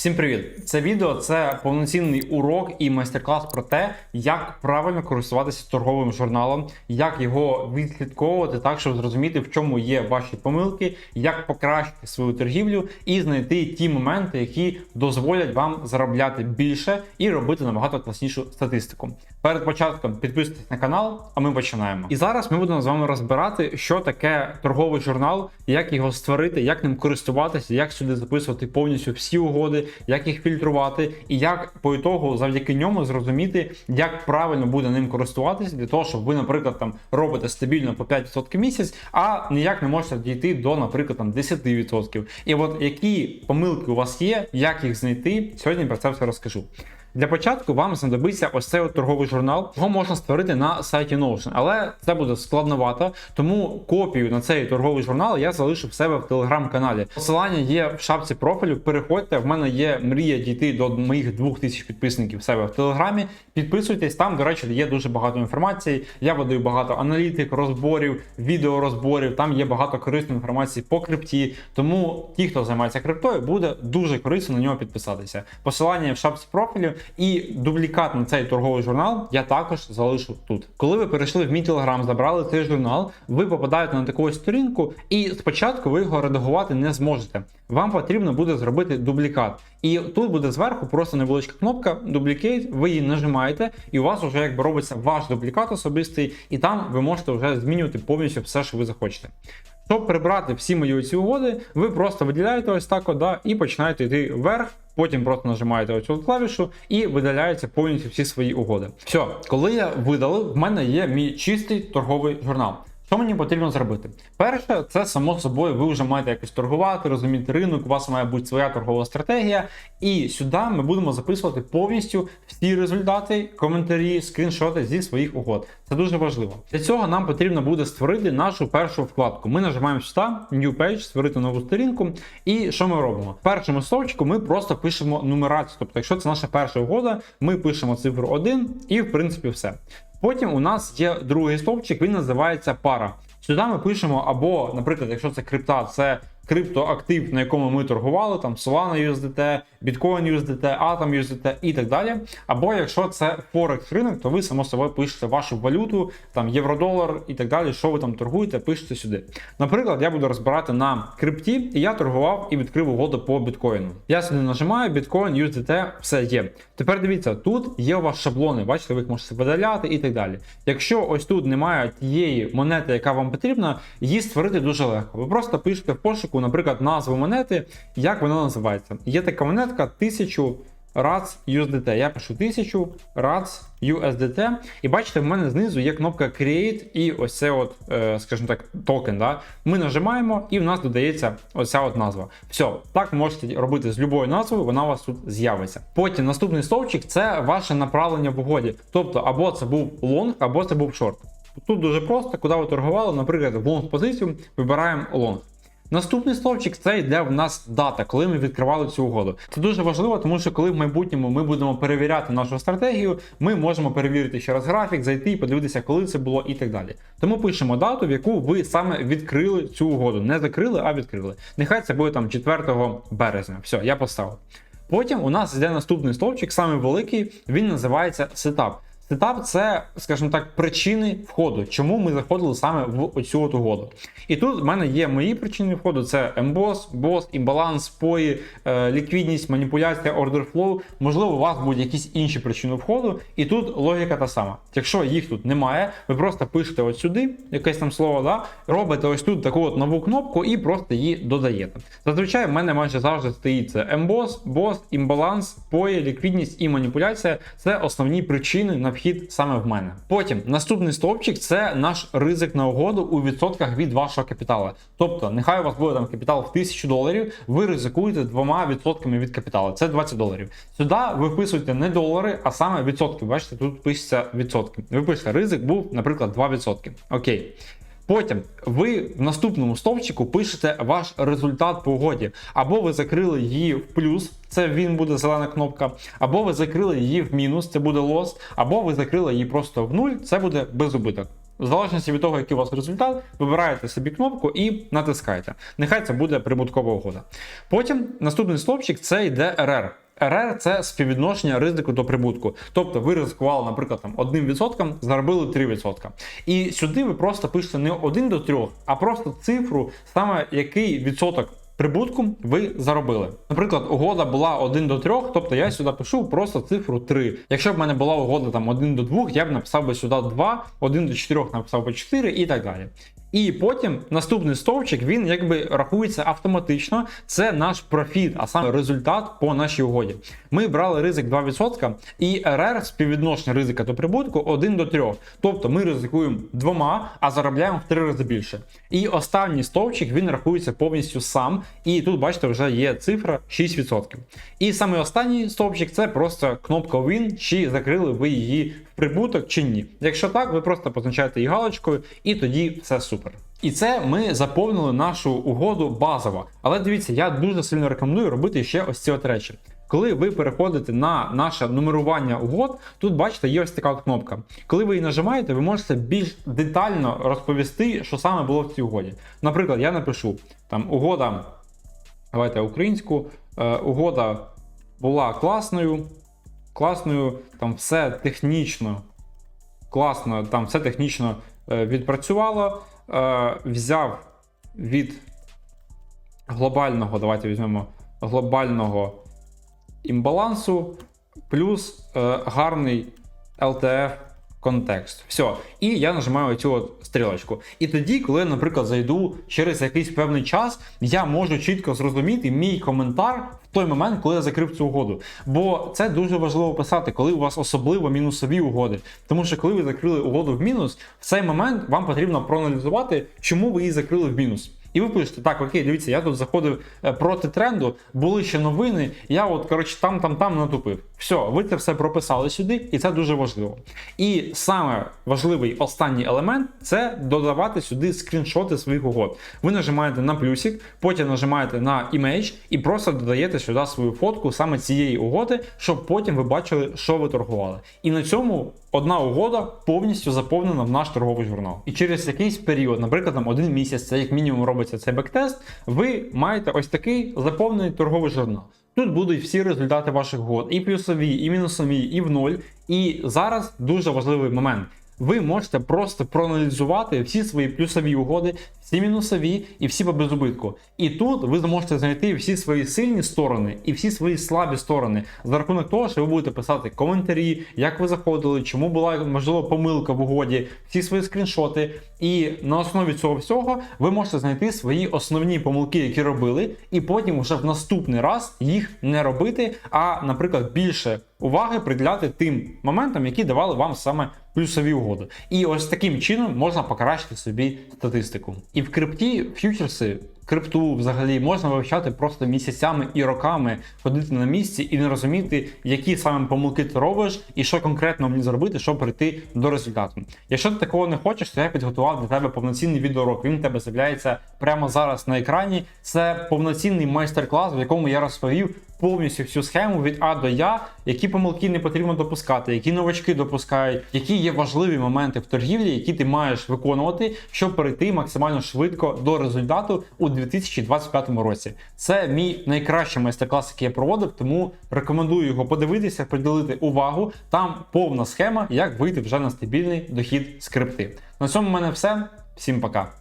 Всім привіт! Це відео це повноцінний урок і майстер-клас про те, як правильно користуватися торговим журналом, як його відслідковувати, так щоб зрозуміти, в чому є ваші помилки, як покращити свою торгівлю і знайти ті моменти, які дозволять вам заробляти більше і робити набагато класнішу статистику. Перед початком підписуйтесь на канал, а ми починаємо. І зараз ми будемо з вами розбирати, що таке торговий журнал, як його створити, як ним користуватися, як сюди записувати повністю всі угоди, як їх фільтрувати, і як по ітогу завдяки ньому зрозуміти, як правильно буде ним користуватися, для того, щоб ви, наприклад, там робите стабільно по 5% місяць, а ніяк не можете дійти до, наприклад, там 10%. І от які помилки у вас є, як їх знайти, сьогодні про це все розкажу. Для початку вам знадобиться ось цей от торговий журнал. Його можна створити на сайті Notion, але це буде складновато. Тому копію на цей торговий журнал я залишу в себе в телеграм-каналі. Посилання є в шапці профілю. Переходьте. В мене є мрія дійти до моїх 2000 підписників в себе в телеграмі. Підписуйтесь там. До речі, є дуже багато інформації. Я видаю багато аналітик, розборів, відеорозборів. Там є багато корисної інформації по крипті. Тому ті, хто займається криптою, буде дуже корисно на нього підписатися. Посилання в шапці профілю. І дублікат на цей торговий журнал я також залишу тут. Коли ви перейшли в мій телеграм, забрали цей журнал, ви попадаєте на таку сторінку, і спочатку ви його редагувати не зможете. Вам потрібно буде зробити дублікат. І тут буде зверху просто невеличка кнопка Duplicate, ви її нажимаєте, і у вас вже якби робиться ваш дублікат особистий, і там ви можете вже змінювати повністю все, що ви захочете. Щоб прибрати всі мої ці угоди, ви просто виділяєте ось так, да, і починаєте йти вверх. Потім просто нажимаєте оцю клавішу і видаляється повністю всі свої угоди. Все, коли я видалив, в мене є мій чистий торговий журнал. Що мені потрібно зробити? Перше, це само собою, ви вже маєте якось торгувати, розуміти ринок, у вас має бути своя торгова стратегія. І сюди ми будемо записувати повністю всі результати, коментарі, скріншоти зі своїх угод. Це дуже важливо. Для цього нам потрібно буде створити нашу першу вкладку. Ми нажимаємо сюди, New Page, створити нову сторінку. І що ми робимо? В першому стовпчику ми просто пишемо нумерацію. Тобто, якщо це наша перша угода, ми пишемо цифру 1 і в принципі все. Потім у нас є другий стовпчик, він називається пара. Сюди ми пишемо або, наприклад, якщо це крипта, це криптоактив, на якому ми торгували, там Solana USDT, Bitcoin USDT, Atom USDT і так далі. Або якщо це Forex ринок, то ви само собою пишете вашу валюту, там євро-долар і так далі, що ви там торгуєте, пишете сюди. Наприклад, я буду розбирати на крипті, і я торгував і відкрив угоду по біткоїну. Я сюди нажимаю, Bitcoin, USDT, все є. Тепер дивіться, тут є у вас шаблони, бачите, ви їх можете видаляти і так далі. Якщо ось тут немає тієї монети, яка вам потрібна, її створити дуже легко. Ви просто пишете в пошуку, наприклад, назву монети, як вона називається. Є така монетка 1000 RATS USDT. Я пишу 1000 RATS USDT. І бачите, в мене знизу є кнопка Create і ось це, от, е, скажімо так, токен. Да? Ми нажимаємо, і в нас додається оця от назва. Все, так можете робити з любою назвою, вона у вас тут з'явиться. Потім наступний стовпчик це ваше направлення в угоді. Тобто, або це був лонг, або це був шорт. Тут дуже просто, куди ви торгували, наприклад, в лонг позицію вибираємо лонг. Наступний стовпчик це йде в нас дата, коли ми відкривали цю угоду. Це дуже важливо, тому що коли в майбутньому ми будемо перевіряти нашу стратегію, ми можемо перевірити ще раз графік, зайти і подивитися, коли це було і так далі. Тому пишемо дату, в яку ви саме відкрили цю угоду. Не закрили, а відкрили. Нехай це буде там 4 березня. Все, я поставив. Потім у нас йде наступний стовпчик, саме великий, він називається сетап. Сетап це, скажімо так, причини входу, чому ми заходили саме в оцю от угоду. І тут в мене є мої причини входу: це ембос, бос, імбаланс, спої, е, ліквідність, маніпуляція, ордер флоу. Можливо, у вас будуть якісь інші причини входу, і тут логіка та сама. Якщо їх тут немає, ви просто пишете от сюди, якесь там слово, да, робите ось тут таку от нову кнопку і просто її додаєте. Зазвичай в мене майже завжди стоїть це ембос, бос, імбаланс, спої, ліквідність і маніпуляція це основні причини на вхід саме в мене. Потім наступний стовпчик це наш ризик на угоду у відсотках від вашого капіталу. Тобто, нехай у вас буде там капітал в 1000 доларів, ви ризикуєте двома відсотками від капіталу. Це 20 доларів. Сюди ви вписуєте не долари, а саме відсотки. Бачите, тут пишеться відсотки. Ви пишете, ризик був, наприклад, 2%. Окей. Потім ви в наступному стовпчику пишете ваш результат по угоді. Або ви закрили її в плюс, це він буде зелена кнопка, або ви закрили її в мінус, це буде лос, або ви закрили її просто в нуль, це буде без убиток. В залежності від того, який у вас результат, вибираєте собі кнопку і натискаєте. Нехай це буде прибуткова угода. Потім наступний стовпчик це йде РР. РР це співвідношення ризику до прибутку. Тобто ви ризикували, наприклад, там 1%, заробили 3%. І сюди ви просто пишете не 1 до 3, а просто цифру, саме який відсоток. Прибутку ви заробили. Наприклад, угода була 1 до 3, тобто я сюди пишу просто цифру 3. Якщо б в мене була угода там 1 до 2, я б написав би сюди 2, 1 до 4 написав би 4 і так далі. І потім наступний стовпчик він якби рахується автоматично. Це наш профіт, а саме результат по нашій угоді. Ми брали ризик 2%, і РР співвідношення ризика до прибутку 1 до 3. Тобто ми ризикуємо двома, а заробляємо в три рази більше. І останній стовпчик він рахується повністю сам. І тут, бачите, вже є цифра 6%. І саме останній стовпчик це просто кнопка Win, чи закрили ви її прибуток чи ні. Якщо так, ви просто позначаєте її галочкою, і тоді все супер. І це ми заповнили нашу угоду базово. Але дивіться, я дуже сильно рекомендую робити ще ось ці от речі. Коли ви переходите на наше нумерування угод, тут бачите, є ось така кнопка. Коли ви її нажимаєте, ви можете більш детально розповісти, що саме було в цій угоді. Наприклад, я напишу там угода, давайте українську, е, угода була класною, класною, там все технічно, класно, там все технічно е, відпрацювало. Е, взяв від глобального, давайте візьмемо глобального імбалансу, плюс е, гарний LTF контекст. Все. І я нажимаю цю от стрілочку. І тоді, коли наприклад, зайду через якийсь певний час, я можу чітко зрозуміти мій коментар в той момент, коли я закрив цю угоду. Бо це дуже важливо писати, коли у вас особливо мінусові угоди. Тому що коли ви закрили угоду в мінус, в цей момент вам потрібно проаналізувати, чому ви її закрили в мінус. І ви пишете, так, окей, дивіться, я тут заходив е, проти тренду, були ще новини, я от, коротше, там, там, там натупив. Все, ви це все прописали сюди, і це дуже важливо. І саме важливий останній елемент це додавати сюди скріншоти своїх угод. Ви нажимаєте на плюсик, потім нажимаєте на імейдж і просто додаєте сюди свою фотку саме цієї угоди, щоб потім ви бачили, що ви торгували. І на цьому одна угода повністю заповнена в наш торговий журнал. І через якийсь період, наприклад, там один місяць, це як мінімум робиться цей бектест, ви маєте ось такий заповнений торговий журнал. Тут будуть всі результати ваших год, і плюсові, і мінусові, і в ноль. І зараз дуже важливий момент. Ви можете просто проаналізувати всі свої плюсові угоди, всі мінусові і всі по безубитку. І тут ви зможете знайти всі свої сильні сторони і всі свої слабі сторони за рахунок того, що ви будете писати коментарі, як ви заходили, чому була можливо помилка в угоді, всі свої скріншоти. І на основі цього всього ви можете знайти свої основні помилки, які робили, і потім вже в наступний раз їх не робити, а, наприклад, більше уваги приділяти тим моментам, які давали вам саме плюсові угоди. І ось таким чином можна покращити собі статистику. І в крипті фьючерси. Крипту взагалі можна вивчати просто місяцями і роками, ходити на місці і не розуміти, які саме помилки ти робиш, і що конкретно мені зробити, щоб прийти до результату. Якщо ти такого не хочеш, то я підготував для тебе повноцінний відеоурок. Він у тебе з'являється прямо зараз на екрані. Це повноцінний майстер-клас, в якому я розповів повністю всю схему від А до Я, які помилки не потрібно допускати, які новачки допускають, які є важливі моменти в торгівлі, які ти маєш виконувати, щоб перейти максимально швидко до результату у 2025 році. Це мій найкращий майстер-клас, який я проводив, тому рекомендую його подивитися, приділити увагу. Там повна схема, як вийти вже на стабільний дохід з крипти. На цьому в мене все. Всім пока.